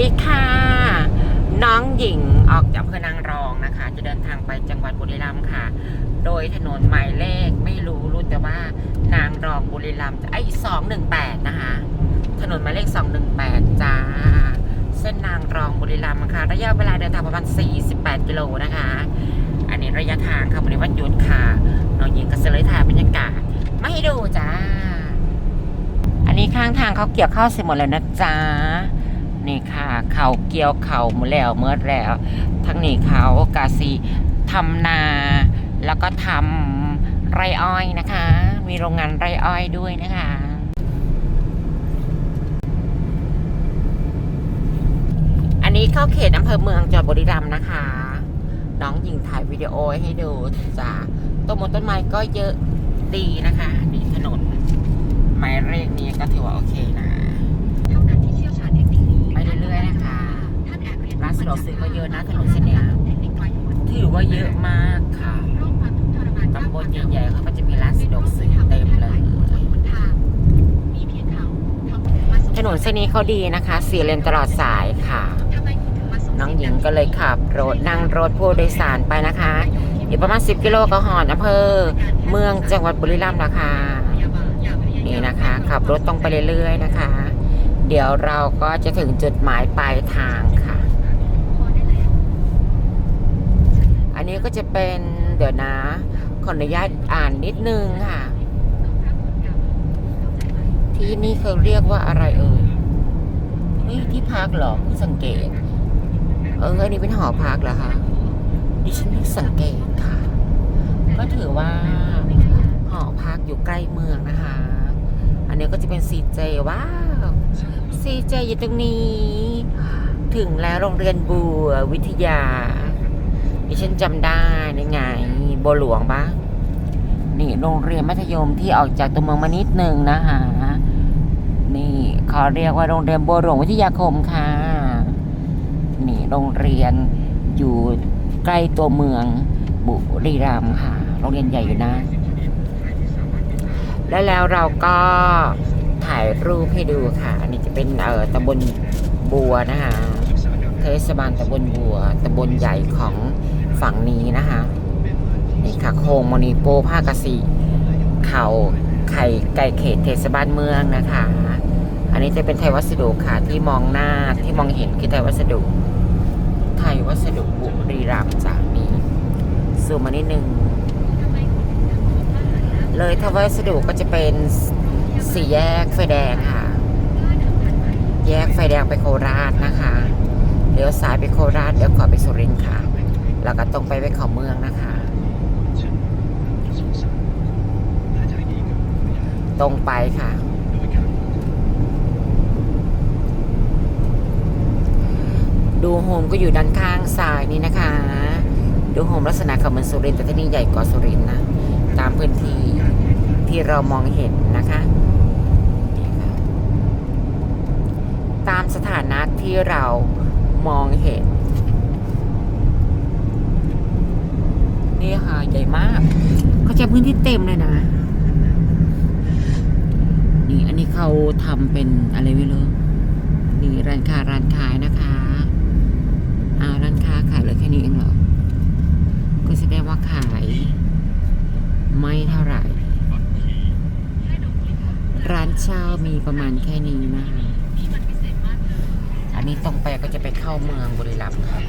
ดีค่ะ น้องหญิงออกจากอำเภอนางรองนะคะ จะเดินทางไปจังหวัดบุรีรัมย์ค่ะ โดยถนนหมายเลขไม่รู้รู้แต่ว่านางรองบุรีรัมย์ไอ้สองหนึ่งแปดนะคะ ถนนหมายเลขสองหนึ่งแปดจ้า เส้นนางรองบุรีรัมย์ค่ะ ระยะเวลาเดินทางประมาณ48กิโลนะคะ อันนี้ระยะทางค่ะบริวัติยุทธค่ะน้องหญิงก็เลยถ่ายบรรยากาศไม่ให้ดูจ้า อันนี้ข้างทางเขาเกี่ยวข้าวเสร็จหมดแล้วนะจ๊ะ นี่ค่ะ เขาเกี่ยวเขาหมดแล้วเมื่อแล้ว ทั้งนี้เขากาซีทำนาแล้วก็ทำไรอ้อยนะคะ มีโรงงานไรอ้อยด้วยนะคะอันนี้เข้าเขตอำเภอเมืองจังหวัดบุรีรัมย์นะคะ น้องหญิงถ่ายวิดีโอให้ดูจ้ะต้นมงต้นไม้ก็เยอะดีนะคะนี่ถนนหมายเลขนี้ก็ถือว่าโอเคนะานสะดวกซื้อก็เยอะนะถนนเส้นเนี้ยถือว่าเยอะมากค่ะตำบลใหญ่ๆเขาก็จะมีร้านสะดวกซื้อเต็มเลยถนนเส้นนี้เขาดีนะคะ สี่เลนตลอดสายค่ะ น้องหญิงก็เลยขับรถนั่งรถผู้โดยสารไปนะคะอยู่ประมาณ 10 กิโลก็หอนอำเภอ เมืองจังหวัดบุรีรัมย์นะคะอย่ามาอย่าพยายามนี่นะคะ ขับรถตรงไปเรื่อยๆนะคะ เดี๋ยวเราก็จะถึงจุดหมายปลายทางค่ะ พอได้แล้ว อันนี้ก็จะเป็นเดี๋ยวนะขออนุญาตอ่านนิดนึงค่ะ ที่นี่เขาเรียกว่าอะไรเอ่ยเฮ้ยที่พักเหรอเพิ่งสังเกต เอออันนี้เป็นหอพักเหรอคะดิฉันสังเกตค่ะ ก็ถือว่าหอพักอยู่ใกล้เมืองนะคะ อันนี้ก็จะเป็นซีเจว้าวซีเจอยู่ตรงนี้ ถึงแล้วโรงเรียนบัววิทยา ดิฉันจำได้ในไงบัวหลวงปะนี่โรงเรียนมัธยมที่ออกจากตัวเมืองมานิดนึงนะคะนี่เขาเรียกว่าโรงเรียนบัวหลวงวิทยาคมค่ะ นี่โรงเรียนอยู่ใกล้ตัวเมืองบุรีรัมย์ค่ะ โรงเรียนใหญ่อยู่นะ แล้วแล้วเราก็ถ่ายรูปให้ดูค่ะ อันนี้จะเป็นเอ่อตำบลบัวนะคะเทศบาลตำบลบัวตำบลใหญ่ของ ฝั่งนี้นะคะนี่ค่ะโคงมณีโปภาคสีเขาไข่ไก่เขตเทศบาลเมืองนะคะ อันนี้จะเป็นไทยวัสดุค่ะที่มองหน้าที่มองเห็นคือไทยวัสดุ ไทยวัสดุบุรีรัมย์จากนี้ซูมมานิดนึงเลยไทยวัสดุก็จะเป็นสี่แยกไฟแดงค่ะ แยกไฟแดงไปโคราชนะคะเลี้ยวซ้ายไปโคราชเลี้ยวขวาไปสุรินทร์ค่ะ แล้วก็ตรงไปไปเขาเมืองนะคะ ตรงไปค่ะ ดูโฮมก็อยู่ด้านข้างซ้ายนี้นะคะ ดูโฮมลักษณะเขาเหมือนสุรินทร์แต่ที่นี่ใหญ่กว่าสุรินทร์นะ ตามพื้นที่ที่เรามองเห็นนะคะ ตามสถานะที่เรามองเห็น นี่ค่ะใหญ่มาก เขาจะพื้นที่เต็มเลยนะ นี่อันนี้เขาทำเป็นอะไรไม่รู้นี่ร้านค้าร้านขายนะคะอ่าร้านค้าขายเหลือแค่นี้เองเหรอ ก็แสดงว่าขาย ไม่เท่าไหร่ ร้านเช่ามีประมาณแค่นี้นะอันนี้ตรงไปก็จะไปเข้าเมืองบุรีรัมย์ค่ะ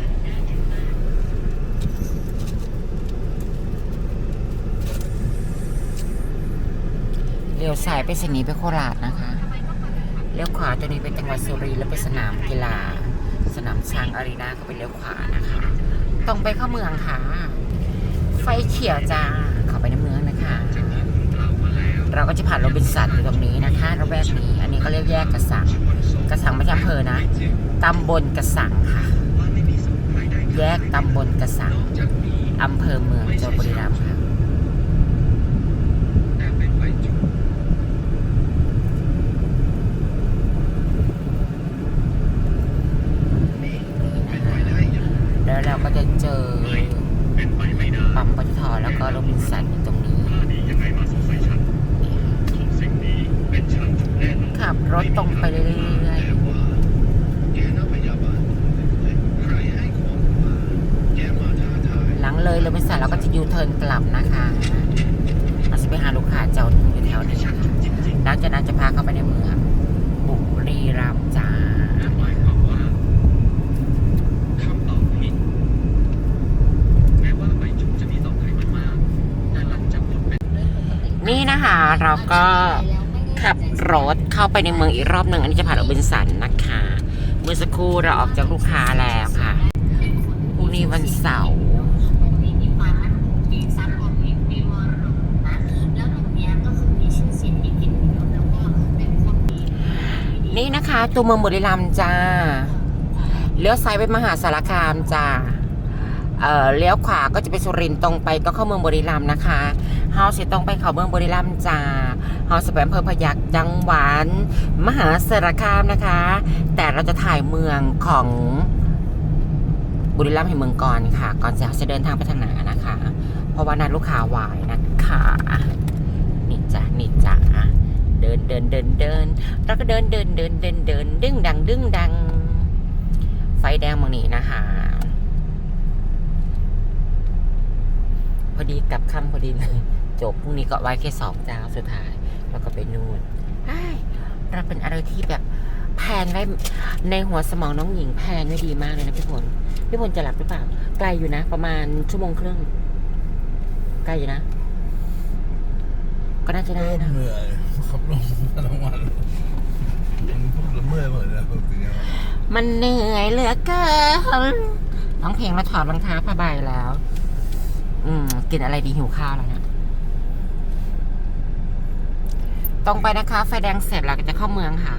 ยวซ้ายไปสนีไปโคราชนะคะ เลี้ยวขวาตัวนี้เป็นจังหวัดสุรินทร์แล้วไปสนามกีฬา สนามช้างอารีนาก็เป็นเลี้ยวขวานะคะ ตรงไปเข้าเมืองค่ะ ไฟเขียวจ้าเข้าไปในเมืองนะคะ เราก็จะผ่านโรบินสันอยู่ตรงนี้นะคะระแวกนี้ อันนี้เขาเรียกแยกกระสัง กระสังไม่ใช่อำเภอนะ ตำบลกระสังค่ะ แยกตำบลกระสังอำเภอเมืองจังหวัดบุรีรัมย์ค่ะ แล้วเราก็จะเจอปั๊มปตทแล้วก็โรบินสันอยู่ตรงนี้ ขับรถตรงไปเรื่อยๆ โรบินสันเราก็จะยูเทิร์นกลับนะคะเราจะไปหาลูกค้าเจ้าหนึ่งอยู่แถวนี้ค่ะหลังจากนั้นจะพาเข้าไปในเมืองบุรีรัมย์จ้า หมายความว่าคำตอบผิดแม้ว่าใบจุจะมีต่อไขมันมากแต่หลังจากหมดเป็น นี่นะคะ เราก็ขับรถเข้าไปในเมืองอีกรอบหนึ่งอันนี้จะผ่านโรบินสันนะคะ เมื่อสักครู่เราออกจากลูกค้าแล้วค่ะพรุ่งนี้วันเสาร์นี่นะคะ ตัวเมืองบุรีรัมย์จ้า เลี้ยวซ้ายไปมหาสารคามจ้าเอ่อเลี้ยวขวาก็จะไปสุรินทร์ตรงไปก็เข้าเมืองบุรีรัมย์นะคะ เฮาสิตรงไปเขาเมืองบุรีรัมย์จ้าเฮาสิไปอำเภอพยัคฆ์จังหวัดมหาสารคามนะคะ แต่เราจะถ่ายเมืองของบุรีรัมย์ให้เมืองก่อนค่ะ ก่อนจะจะเดินทางไปทางไหนนะคะ เพราะว่านัดลูกค้าวายนะคะนี่จ้ะนี่จ้ะเดินเดินเดินเดินแล้วก็เดินเดินเดินเดินเดินดึงดังดึงดัง ไฟแดงมองนี้นะคะพอดีกลับคำพอดีเลย จบพรุ่งนี้ก็ไว้แค่สองเจ้าสุดท้าย แล้วก็ไปนู่นเฮ้ยเราเป็นอะไรที่แบบแพลนไว้ในหัวสมองน้องหญิงแพลนไว้ดีมากเลยนะพี่พลพี่พลจะหลับหรือเปล่าไกลอยู่นะ ประมาณชั่วโมงครึ่งไกลอยู่นะ ก็น่าจะได้นะเหนื่อยขับลงมาทั้งวันมันพวกละเมื่อยหมดเลยพวกนี้มันเหนื่อยเหลือเกินร้องเพลงแล้วถอดรองเท้าผ้าใบแล้ว อืมกินอะไรดีหิวข้าวแล้วเนะ ตรงไปนะคะ ไฟแดงเสร็จเราก็จะเข้าเมืองค่ะ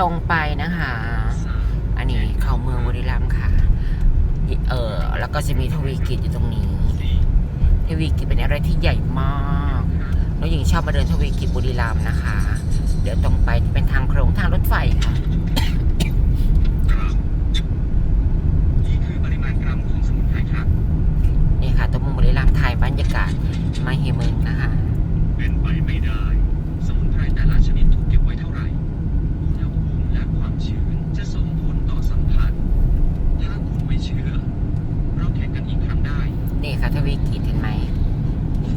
ตรงไปนะคะ อันนี้เข้าเมืองบุรีรัมย์ค่ะ เออแล้วก็จะมีทวีกิจอยู่ตรงนี้ ทวีกิจเป็นอะไรที่ใหญ่มากน้องหญิงชอบมาเดินทวีกิจบุรีรัมย์นะคะ เดี๋ยวตรงไปเป็นทางโครงทางรถไฟค่ะ ครับนี่คือปริมาณกรัมของสมุนไพรครับ นี่ค่ะตัวเมืองบุรีรัมย์ถ่ายบรรยากาศมาเฮเมึงนะคะ เป็นไปไม่ได้ สมุนไพรแต่ละชนิดถูกเก็บไว้เท่าไหร่ อุณหภูมิและความชื้นจะส่งผลต่อสัมผัส ถ้าคุณไม่เชื่อ เราแข่งกันอีกครั้งได้ นี่ค่ะทวีกิจเห็นไหม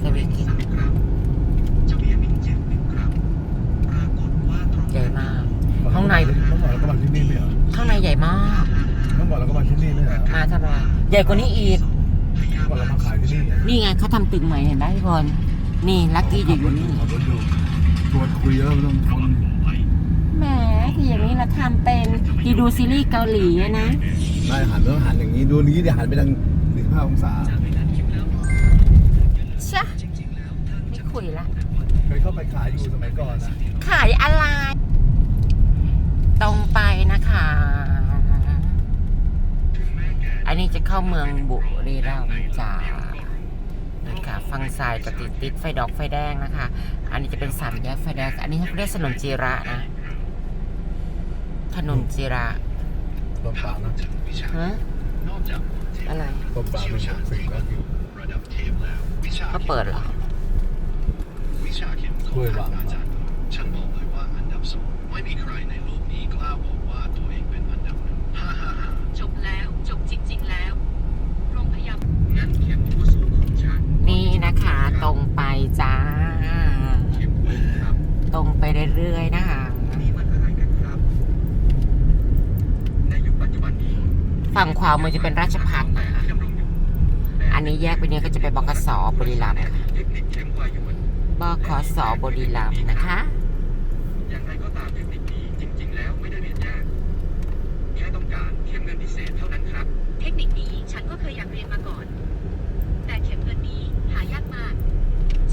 ทวีกิจ สามกรัมเจ้าเบียร์มินจืดหนึ่งกรัม ปรากฏว่าตรง ใหญ่มาก ข้างใน ต้องบอกเราก็มาที่นี่ไม่เหรอ ข้างในใหญ่มาก ต้องบอกเราก็มาที่นี่ ไม่เหรอมาทำอะไรใหญ่กว่านี้อีกบอกเรามาขายที่นี่ไงนี่ไงเขาทำตึกใหม่เห็นไหมพี่พลนี่ลักกี้อยู่อยู่นี่ขับรถอยู่ชวนคุยแล้วไม่ต้องทนแหมที่อย่างนี้เราทำเป็นที่ดูซีรีส์เกาหลีอะนะ ได้หันต้องหันอย่างนี้ดูนี้เดี๋ยวหันไปทาง45องศาชะไม่คุยละ เคยเข้าไปขายอยู่สมัยก่อนนะขายอะไร ตรงไปนะคะ อันนี้จะเข้าเมืองบุรีรัมย์จ้านี่ค่ะฝั่งซ้ายจะติดติดไฟดอกไฟแดงนะคะ อันนี้จะเป็นสามแยกไฟแดง อันนี้เขาเรียกถนนจีระนะ ถนนจีระต้มปลานะฮะนอกจากอะไรต้มปลาเป็นหกสิบก็คือระดับเทพแล้ววิชาเขาเปิดเหรอวิชาเข็มถ้วยวางอาจารย์ฉันบอกเลยว่าอันดับสองไม่มีใครในโลกนี้กล้าบอก จบแล้วจบจริง ๆ แล้วโรงพยาบาลงั้นเข็มผู้สูงของฉันนี่นะคะตรงไปจ้า เข็มหนึ่งครับ ตรงไปเรื่อยๆนะคะ นี่มันอะไรกันครับ ในยุคปัจจุบันนี้ฝั่งขวามือจะเป็นราชพัฒนะคะ ที่ดำรงอยู่อันนี้แยกไปเนี่ยก็จะเป็นบกสบุรีรัมย์ค่ะเทคนิคเข้มกว่าอยู่มันบขสบุรีรัมย์นะคะ อย่างไรก็ตามเทคนิคนี้จริง ๆ แล้วไม่ได้เรียนยากแค่ต้องการเข้มเงินพิเศษเท่านั้นครับ เทคนิคนี้ฉันก็เคยอยากเรียนมาก่อน แต่เข็มเงินนี้หายากมาก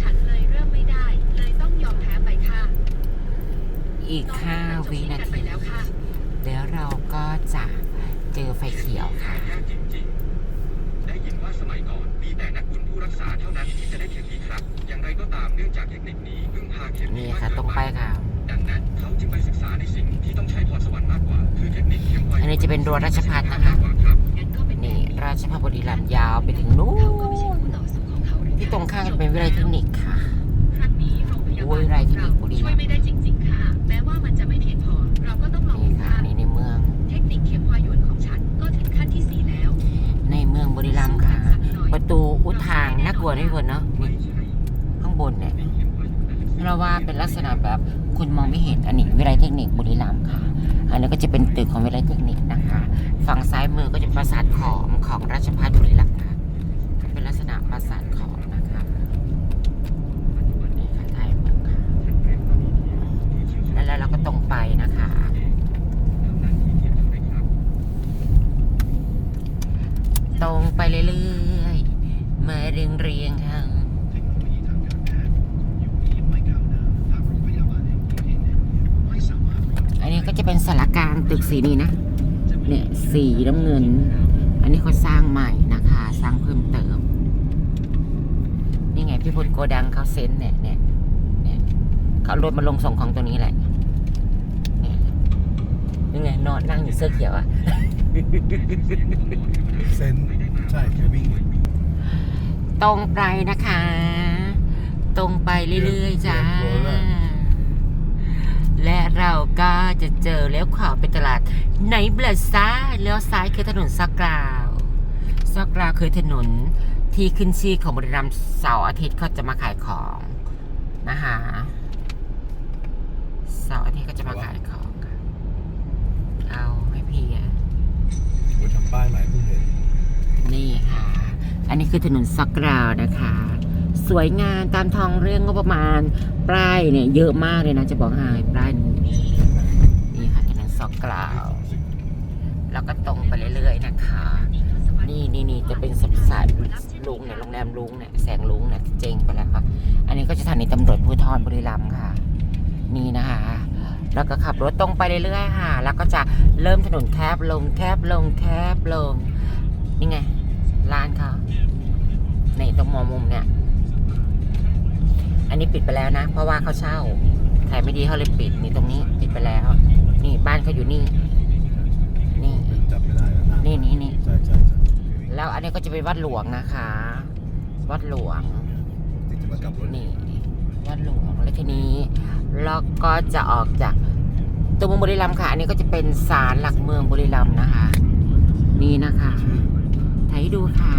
ฉันเลยเริ่มไม่ได้ เลยต้องยอมแพ้ไปค่ะ อีก ตอนนี้ 5 มันจบ วิ สิ้น นา กันไป ที แล้วค่ะ แล้วเราก็จะเจอไฟเขียวค่ะ หายากจริงๆ ได้ยินว่าสมัยก่อนมีแต่นั กบุญผู้รักษาเท่านั้นที่จะได้เข็มนี้ครับ อย่างไรก็ตามเนื่องจากเทคนิคนี้พึ่งพาเข็มนี่นี้มากค่ะเกิตรงนไปค่ะ ดังนั้นเขาจึงไปศึกษาในสิ่งที่ต้องใช้พรสวรรค์มากกว่า คือเทคนิคเข็มไวอันนี้จะเป็นรั้วราชพัฒนะคะครับงั้นก็เป็นนี่ราชพัฒบุรีรัมย์ยาวไปถึงนู้เขาก็ไม่ใช่นคู่ต่อสู้ของเขาหรือที่ตรงข้างจะเป็นวิทยาลัยเทคนิคค่ะครั้งนี้โรงพยาโอ้บายลไรที่นี่เราบุรีรัมย์ช่วยไม่ได้จริงๆค่ะแม้ว่ามันจะไม่เพียงพอเราก็ต้องลองนี่ดูค่ะค่ะนี่ในเมือง เทคนิคเข็มวาหยวนของฉันก็ถึงขั้นที่สี่แล้ว ในเมืองบุทัวร์นะ พี่พลเนาะนี่ข้างบนเนี่ยเราว่าเป็นลักษณะแบบคุณมองไม่เห็นอันนี้วิทยาลัยเทคนิคบุรีรัมย์ค่ะ อันนี้ก็จะเป็นตึกของวิทยาลัยเทคนิคนะคะ ฝั่งซ้ายมือก็จะปราสาทของของราชภัฏบุรีรัมย์ค่ะเป็นลักษณะปราสาทของนะคะนี่ค่ะท้ายมือค่ะแล้วเราก็ตรงไปนะคะตรงไปเรื่อย เรียงเรียงๆค่ะเทคโนโลยีทางการแพทย์ยุคนี้ไม่ก้าวหน้าหากโรงพยาบาลแห่งนี้เองเนี่ยไม่สามารถรองรับอันนี้ก็จะเป็นสารกลารตึกสีนี้นะเนี่ยสีน้ำเงิน อันนี้เขาสร้างใหม่นะคะ สร้างเพิ่มเติม นี่ไงพี่พลโกดังเขาเซ็นเนี่ยเนี่ยเนี่ยเขาเอารถมาลงส่งของตรงนี้แหละเนี่ยนี่ไงนอนนั่งอยู่เสื้อเขียวอะเซนใช่เคยวิ่ง ตรงไปนะคะ ตรงไปเรื่อยๆจ้า และเราก็จะเจอเลี้ยวขวาไปตลาดไหนเบลซ่าเลี้ยวซ้ายคือถนนซอกกราวซอกกราวคือถนนที่ขึ้นชื่อของบริรัมย์เสาร์อาทิตย์เขาจะมาขายของนะคะเสาร์อาทิตย์ก็จะมาขายของค่ะเอาให้พี่อะไปทำป้ายใหม่เพิ่งเห็นนี่ค่ะ อันนี้คือถนนซักราวนะคะ สวยงามตามทองเรื่องก็ประมาณป้ายเนี่ยเยอะมากเลยนะจะบอกให้ป้ายนี้นี่ค่ะถนนซักราวแล้วก็ตรงไปเรื่อยๆนะคะ นี่นี่นี่จะเป็นสับสายลุงเนี่ยโรงแรมลุงเนี่ยแสงลุงเนี่ยเจงไปแล้วครับอันนี้ก็จะสถานีตำรวจภูธรบุรีรัมย์ค่ะ นี่นะคะแล้วก็ขับรถตรงไปเรื่อยๆค่ะ แล้วก็จะเริ่มถนนแคบลงแคบลงแคบลง นี่ไง ร้านเขานี่ตรงมอมุมเนี่ย อันนี้ปิดไปแล้วนะ เพราะว่าเขาเช่าขายไม่ดีเขาเลยปิด นี่ตรงนี้ ปิดไปแล้ว นี่บ้านเขาอยู่นี่ นี่จับไม่ได้แล้วนะนี่นี่นี่ใช่ใช่ใช่แล้วอันนี้ก็จะเป็นวัดหลวงนะคะ วัดหลวง ติดจะมากลับรถนี่วัดหลวงแล้วทีนี้เราก็จะออกจากตัวเมืองบุรีรัมย์ค่ะ อันนี้ก็จะเป็นศาลหลักเมืองบุรีรัมย์นะคะ นี่นะคะ ชื่อ ถ่ายให้ดูค่ะ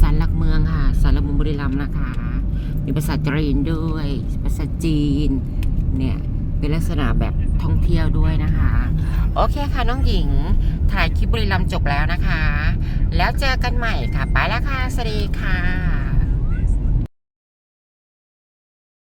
ศาลหลักเมืองค่ะศาลหลักเมืองบุรีรัมย์ นะคะ มีภาษาจีนด้วย ภาษาจีน เนี่ย เป็นลักษณะแบบท่องเที่ยวด้วยนะคะ โอเคค่ะน้องหญิง ถ่ายคลิปบุรีรัมย์จบแล้วนะคะ แล้วเจอกันใหม่ค่ะ ไปแล้วค่ะ สวัสดีค่ะ